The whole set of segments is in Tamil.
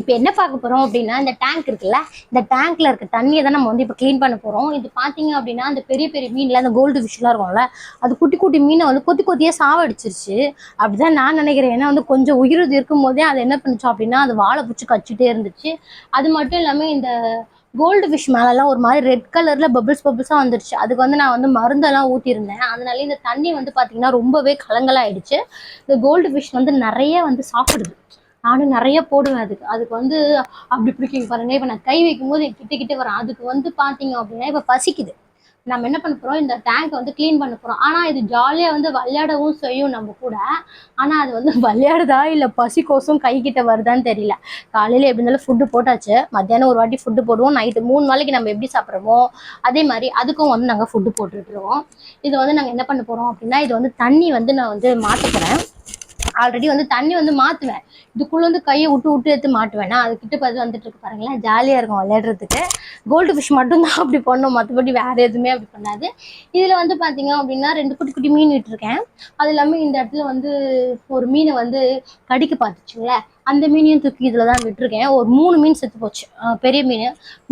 இப்போ என்ன பார்க்க போறோம் அப்படின்னா இந்த டேங்க் இருக்குல்ல இந்த டேங்க்ல இருக்க தண்ணியை தான் நம்ம வந்து இப்போ க்ளீன் பண்ண போறோம். இது பாத்தீங்க அப்படின்னா அந்த பெரிய பெரிய மீன்ல அந்த கோல்டு ஃபிஷ்லாம் இருக்கும்ல அது குட்டி குட்டி மீனை வந்து கொத்தி கொத்தியாக சாவடிச்சிருச்சு. அப்படிதான் நான் நினைக்கிறேன். ஏன்னா வந்து கொஞ்சம் உயிர் இருக்கும் போதே அது என்ன பண்ணுச்சோம் அப்படின்னா அது வாழை பிடிச்சி கச்சிட்டே இருந்துச்சு. அது மட்டும் இல்லாம இந்த கோல்டு ஃபிஷ் மேலெல்லாம் ஒரு மாதிரி ரெட் கலர்ல பபிள்ஸ் பபிள்ஸாக வந்துருச்சு. அதுக்கு வந்து நான் வந்து மருந்தெல்லாம் ஊற்றிருந்தேன் அதனால இந்த தண்ணி வந்து பார்த்தீங்கன்னா ரொம்பவே கலங்கலாயிடுச்சு. இந்த கோல்டு ஃபிஷ் வந்து நிறைய வந்து சாப்பிடுது. நானும் நிறைய போடுவேன் அதுக்கு. அதுக்கு வந்து அப்படி பிடிக்கிங்க பாருங்க. இப்போ நான் கை வைக்கும் போது கிட்ட கிட்ட வரேன் அதுக்கு வந்து பார்த்தீங்க அப்படின்னா இப்போ பசிக்குது. நம்ம என்ன பண்ண போறோம்? இந்த டேங்கை வந்து க்ளீன் பண்ண போறோம். ஆனா இது ஜாலியா வந்து விளையாடவும் செய்யும் நம்ம கூட. ஆனா அது வந்து விளையாடுதா இல்ல பசிக்கோசம் கை கிட்ட வருதான்னு தெரியல. காலையில எப்படி இருந்தாலும் ஃபுட்டு போட்டாச்சு. மத்தியானம் ஒரு வாட்டி ஃபுட்டு போடுவோம். நைட்டு மூணு நாளைக்கு நம்ம எப்படி சாப்பிட்றோமோ அதே மாதிரி அதுக்கும் வந்து நாங்கள் ஃபுட்டு போட்டுட்ருவோம் இது வந்து நாங்கள் என்ன பண்ண போறோம் அப்படின்னா இது வந்து தண்ணி வந்து நான் வந்து மாற்ற ஆல்ரெடி வந்து தண்ணி வந்து மாற்றுவேன் இதுக்குள்ள வந்து கையை விட்டு விட்டு எடுத்து மாட்டுவேன்னா அது கிட்ட பார்த்து வந்துட்டு இருக்கு பாருங்களேன். ஜாலியாக இருக்கும் விளையாடுறதுக்கு. கோல்டு ஃபிஷ் மட்டும்தான் அப்படி பண்ணும் மற்றபடி வேற எதுவுமே அப்படி பண்ணாது. இதில் வந்து பார்த்தீங்க அப்படின்னா ரெண்டு குட்டி குட்டி மீன் விட்டுருக்கேன் அது இல்லாமல் இந்த இடத்துல வந்து ஒரு மீனை வந்து கடிக்க பார்த்துச்சுங்களேன் அந்த மீனையும் தூக்கி இதில் தான் விட்டுருக்கேன். ஒரு மூணு மீன் செத்து போச்சு. பெரிய மீன்.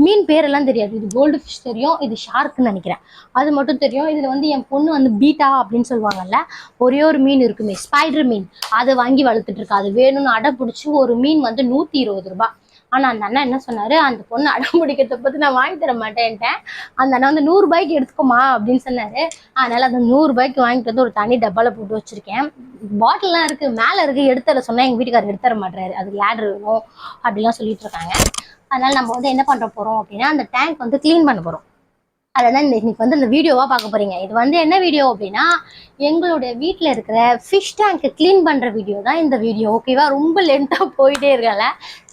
மீன் பேரெல்லாம் தெரியாது. இது கோல்டு ஃபிஷ் தெரியும் இது ஷார்க்குன்னு நினைக்கிறேன். அது மட்டும் தெரியும். இதில் வந்து என் பொண்ணு வந்து பீட்டா அப்படின்னு சொல்லுவாங்கல்ல ஒரே ஒரு மீன் இருக்குமே ஸ்பைடர் மீன். அதை வாங்கி வளர்த்துட்டு இருக்கா. அது வேணும்னு அடை பிடிச்சி ஒரு மீன் வந்து நூற்றி இருபது ரூபாய். ஆனால் அந்த அண்ணா என்ன சொன்னார்? அந்த பொண்ணு அடம் பிடிக்கிறத பற்றி நான் வாங்கி தர மாட்டேன்ட்டேன். அந்த அண்ணா வந்து நூறு ரூபாய்க்கு எடுத்துக்கோமா? அப்படின்னு சொன்னார். அதனால் அந்த நூறு ரூபாய்க்கு வாங்கிட்டு வந்து ஒரு தனி டப்பாவில் போட்டு வச்சுருக்கேன். பாட்டில்லாம் இருக்குது மேலே இருக்குது எடுத்துற சொன்னால் எங்கள் வீட்டுக்காரர் எடுத்துற மாட்டுறாரு அது லேடர் வேணும் அப்படிலாம் சொல்லிட்டு இருக்காங்க. அதனால் நம்ம வந்து என்ன பண்ணுற போகிறோம் அப்படின்னா அந்த டேங்க் வந்து க்ளீன் பண்ண போகிறோம் அதை தான் இன்னைக்கு வந்து இந்த வீடியோவா பார்க்க போறீங்க. இது வந்து என்ன வீடியோ அப்படின்னா எங்களுடைய வீட்டில் இருக்கிற ஃபிஷ் டேங்க் க்ளீன் பண்ற வீடியோ தான் இந்த வீடியோ. ஓகேவா ரொம்ப லென்த்தாக போயிட்டே இருக்கல.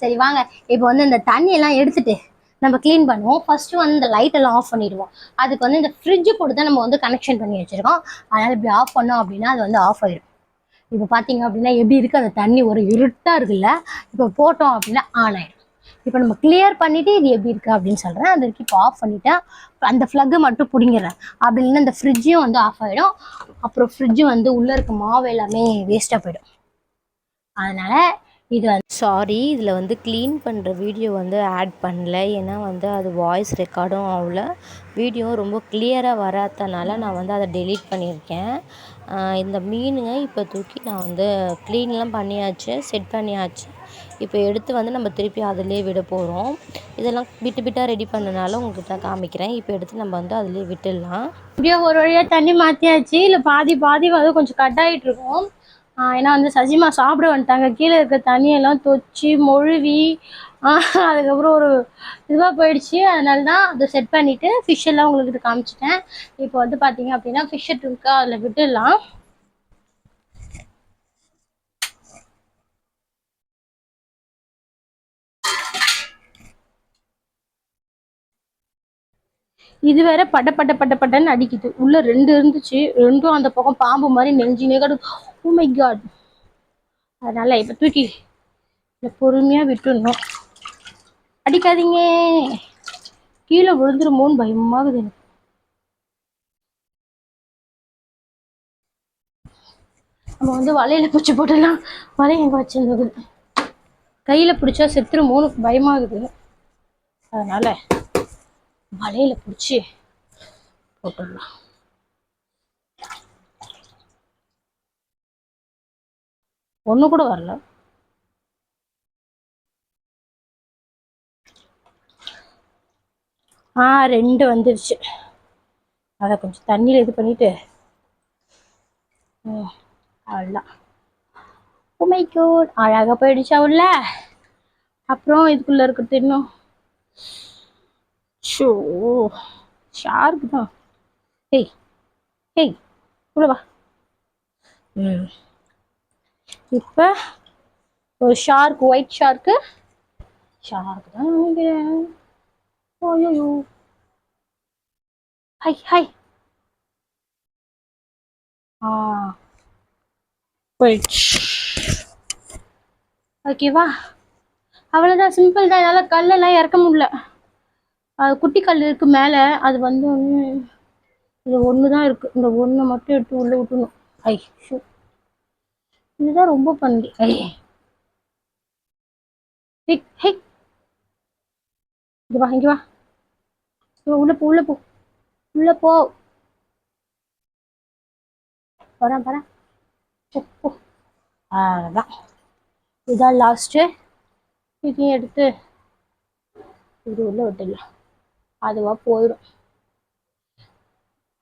சரி வாங்க. இப்போ வந்து இந்த தண்ணியெல்லாம் எடுத்துட்டு நம்ம க்ளீன் பண்ணுவோம். ஃபர்ஸ்ட் வந்து இந்த லைட் எல்லாம் ஆஃப் பண்ணிடுவோம். அதுக்கு வந்து இந்த ஃப்ரிட்ஜு கூட தான் நம்ம வந்து கனெக்ஷன் பண்ணி வச்சிருக்கோம். அதனால இப்படி ஆஃப் பண்ணோம் அப்படின்னா அது வந்து ஆஃப் ஆயிடும் இப்போ பார்த்தீங்க அப்படின்னா எப்படி இருக்கு? அந்த தண்ணி ஒரு இருட்டா இருக்குல்ல? இப்போ போட்டோம் அப்படின்னா ஆன் ஆயிடும் இப்போ நம்ம கிளியர் பண்ணிட்டு இது எப்படி இருக்கு அப்படின்னு சொல்றேன். அது வரைக்கும் இப்போ ஆஃப் பண்ணிட்டேன் அந்த ஃப்ளக்கை மட்டும் பிடிங்கிடுறேன். அப்படி இல்லைன்னா அந்த ஃப்ரிட்ஜும் வந்து ஆஃப் ஆயிடும். அப்புறம் ஃப்ரிட்ஜு வந்து உள்ள இருக்க மாவு எல்லாமே வேஸ்ட்டாக போயிடும். அதனால இது வந்து சாரி இதில் வந்து க்ளீன் பண்ணுற வீடியோ வந்து ஆட் பண்ணல. ஏன்னா வந்து அது வாய்ஸ் ரெக்கார்டும் ஆகல. வீடியோ ரொம்ப கிளியராக வராதனால நான் வந்து அதை டெலீட் பண்ணியிருக்கேன். இந்த மீனுங்க இப்போ தூக்கி நான் வந்து க்ளீன்லாம் பண்ணியாச்சு செட் பண்ணியாச்சு. இப்போ எடுத்து வந்து நம்ம திருப்பி அதிலே விட போகிறோம் இதெல்லாம் பிட்டு பிட்டாக ரெடி பண்ணனால உங்கள்கிட்ட காமிக்கிறேன். இப்போ எடுத்து நம்ம வந்து அதிலே விட்டுடலாம். இப்படியே ஒரு வழியாக தண்ணி மாற்றியாச்சு இல்லை பாதி பாதி வந்து கொஞ்சம் கட் ஆகிட்டு இருக்கும். ஏன்னா வந்து சசிமா சாப்பிட வந்துட்டாங்க. கீழே இருக்க தண்ணியெல்லாம் தொச்சி மொழுவி அதுக்கப்புறம் ஒரு இதுவாக போயிடுச்சு. அதனால தான் அதை செட் பண்ணிவிட்டு ஃபிஷ் எல்லாம் உங்களுக்கு காமிச்சிட்டேன். இப்போ வந்து பார்த்தீங்க அப்படின்னா ஃபிஷ்ஷர் இருக்கா அதில் விட்டுடலாம். இது வேற பட்ட பட்ட பட பட்டன்னு அடிக்குது. உள்ள ரெண்டு இருந்துச்சு. ரெண்டும் அந்த பக்கம் பாம்பு மாதிரி நெஞ்சு நெகடு ஓ மை காட் அதனால இப்ப தூக்கி பொறுமையா விட்டுடணும். அடிக்காதீங்க. கீழே விழுந்துருமோன்னு பயமாகுது எனக்கு. நம்ம வந்து வலையில பிடிச்சி போட்டுடலாம். வலை எங்க வச்சிருந்தது? கையில பிடிச்சா செத்துருமோன்னு பயமாகுது. அதனால வலையில பிடிச்சி போட்டுடலாம். ஒண்ணு கூட வரல. ஆ ரெண்டு வந்துருச்சு. அதை கொஞ்சம் தண்ணியில் இது பண்ணிட்டு ம், அவ்வளோதான் உமை அழகாக போயிடுச்சா உள்ள? அப்புறம் இதுக்குள்ள இருக்கிறது இன்னும். ஷோ ஷார்க் தான். ஹேய் ஹேய் உள்ள வா. ம். இப்போ ஒரு ஷார்க் ஒயிட் ஷார்க்கு ஷார்க் தான் நினைக்கிறேன். ஐயோ ஹை ஹை ஆ. போயிடுச்சு ஓகேவா அவ்வளோதான் சிம்பிள் தான். என்னால் கல்லெல்லாம் இறக்க முடியல. குட்டி கல்லுக்கு மேலே அது வந்து ஒன்று இது ஒன்று தான் இருக்கு. இந்த ஒன்றை மட்டும் எடுத்து உள்ளே விட்டுணும். ஐ ஷூ. இதுதான் ரொம்ப பண்ணி ஐ. ஹிக் ஹிக் இங்கே வா இங்கே வா. உள்ளே உள்ள போ உள்ளே போ. உள்ள போ. வரேன் வரேன் போ போ. அவ்வளோதான் இதான் லாஸ்ட்டு இதையும் எடுத்து இது உள்ளே விட்டுடலாம். அதுவா போயிடும்.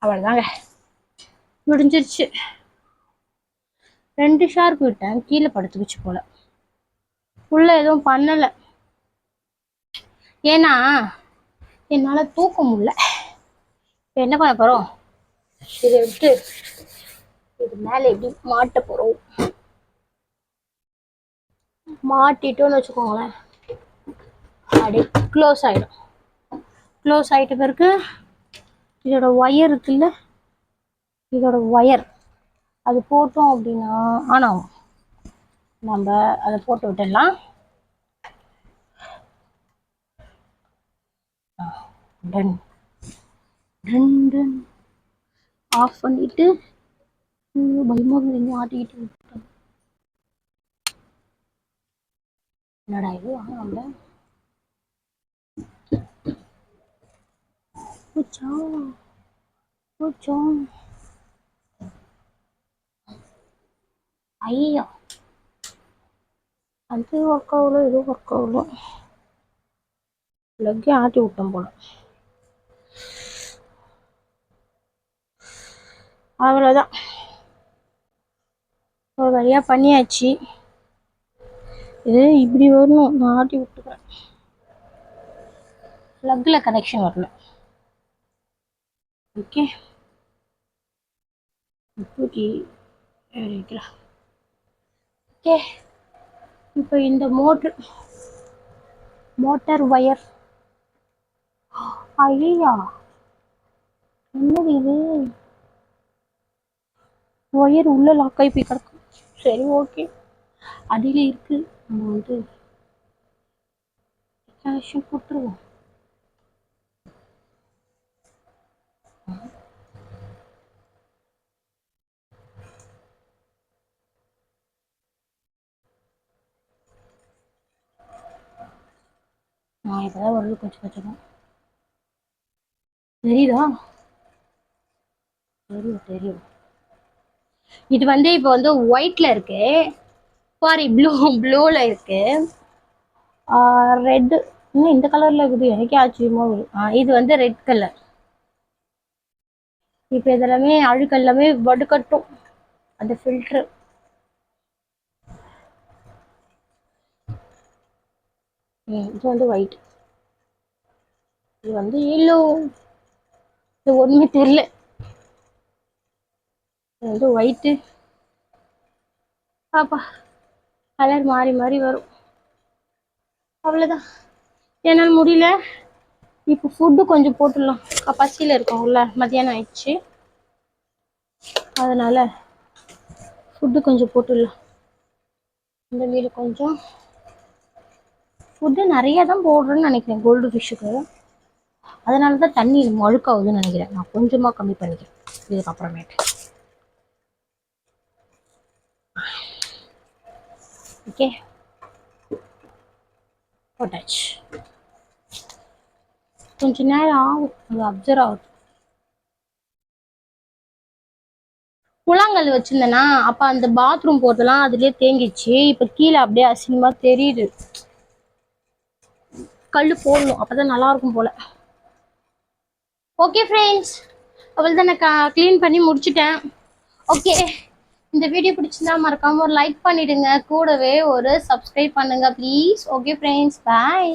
அவ்வளோதாங்க முடிஞ்சிருச்சு. ரெண்டு ஷார்க் விட்டேன். கீழே படுத்துக்குச்சு போல. உள்ள எதுவும் பண்ணலை. ஏன்னா என்னால் தூக்க முடியல. இப்போ என்ன பண்ண போகிறோம் இதை விட்டு இது மேலே எப்படி மாட்ட போகிறோம் மாட்டிட்டோன்னு வச்சுக்கோங்களேன். அப்படியே க்ளோஸ் ஆகிடும் க்ளோஸ் ஆகிட்ட பிறகு இதோட ஒயர் இருக்குல்ல? இதோட ஒயர் அது போட்டோம் அப்படின்னா ஆனால் நம்ம அதை போட்டு விட்டுடலாம். டன் டன் டன் ஆஃப் பண்ணிட்டு பயமாக இருந்து ஆட்டிக்கிட்டு என்னடா இது? ஆமாம்ல பூச்சா பூச்சா ஐயோ அது ஒர்க் ஆகல இது ஒர்க் ஆகல. லக்கே ஆட்டி விட்டோம் போல. அவ்வளோதான் ஒரு வழியாக பண்ணியாச்சு. இது இப்படி வரணும் நான் ஆட்டி விட்டுக்கிறேன். ப்ளக்கில் கனெக்ஷன் வரல. ஓகே தூக்கி வைக்கலாம் ஓகே இப்போ இந்த மோட்ரு மோட்டார் ஒயர் ஐயா. என்னது இது? ஒயர் உள்ள லாக்காய் போய் கிடக்கும் சரி ஓகே அடியில் இருக்கு. நம்ம வந்து கனெக்ஷன் கொடுத்துருவோம் நான் வருது கொஞ்சம் கொஞ்சமாக தெரியுதா? தெரியும் தெரியும். இது வந்து இப்போ வந்து ஒயிட்ல இருக்கு. சாரி ப்ளூ ப்ளூவில் இருக்கு. ரெட்டு இன்னும் இந்த கலர்ல இருக்குது. எனக்கே ஆச்சரியமா இருக்குது. ஆ, இது வந்து ரெட் கலர் இப்போ இதெல்லாமே அழுக்கு எல்லாமே வடுக்கட்டும். அந்த ஃபில்ட்ரு இது வந்து ஒயிட் இது வந்து எல்லோ இது ஒண்ணுமே தெரியல. இது வந்து ஒயிட்டு பாப்பா கலர் மாறி மாறி வரும். அவ்வளோதான் என்னால் முடியல. இப்போ ஃபுட்டு கொஞ்சம் போட்டுடலாம். அஹ் பசியில் இருக்கோம்ல மத்தியானம் ஆயிடுச்சு. அதனால ஃபுட்டு கொஞ்சம் போட்டுடலாம். இந்த மீன் கொஞ்சம். ஃபுட்டு நிறைய தான் போடுறேன்னு நினைக்கிறேன் கோல்டு ஃபிஷ்ஷுக்கு அதனால தான் தண்ணி அழுக்காகுதுன்னு நினைக்கிறேன். நான் கொஞ்சமாக கம்மி பண்ணிக்கிறேன். இதுக்கப்புறமேட்டு. ஓகே போட்டாச்சு. கொஞ்ச நேரம் ஆகும். அது அப்சர்வ் ஆகுது புழாங்கல் வச்சுருந்தேன்னா அப்ப அந்த பாத்ரூம் போகிறதுலாம் அதுலயே தேங்கிச்சு இப்ப கீழே அப்படியே அசிங்கமாக தெரியுது. கல் போடணும். அப்பதான் நல்லா இருக்கும் போல. ஓகே ஃப்ரெண்ட்ஸ் அவள் தான் நான் க்ளீன் பண்ணி முடிச்சுட்டேன். ஓகே இந்த வீடியோ பிடிச்சிருந்தா மறக்காமல் ஒரு லைக் பண்ணிடுங்க. கூடவே ஒரு சப்ஸ்கிரைப் பண்ணுங்கள் ப்ளீஸ் ஓகே ஃப்ரெண்ட்ஸ் பாய்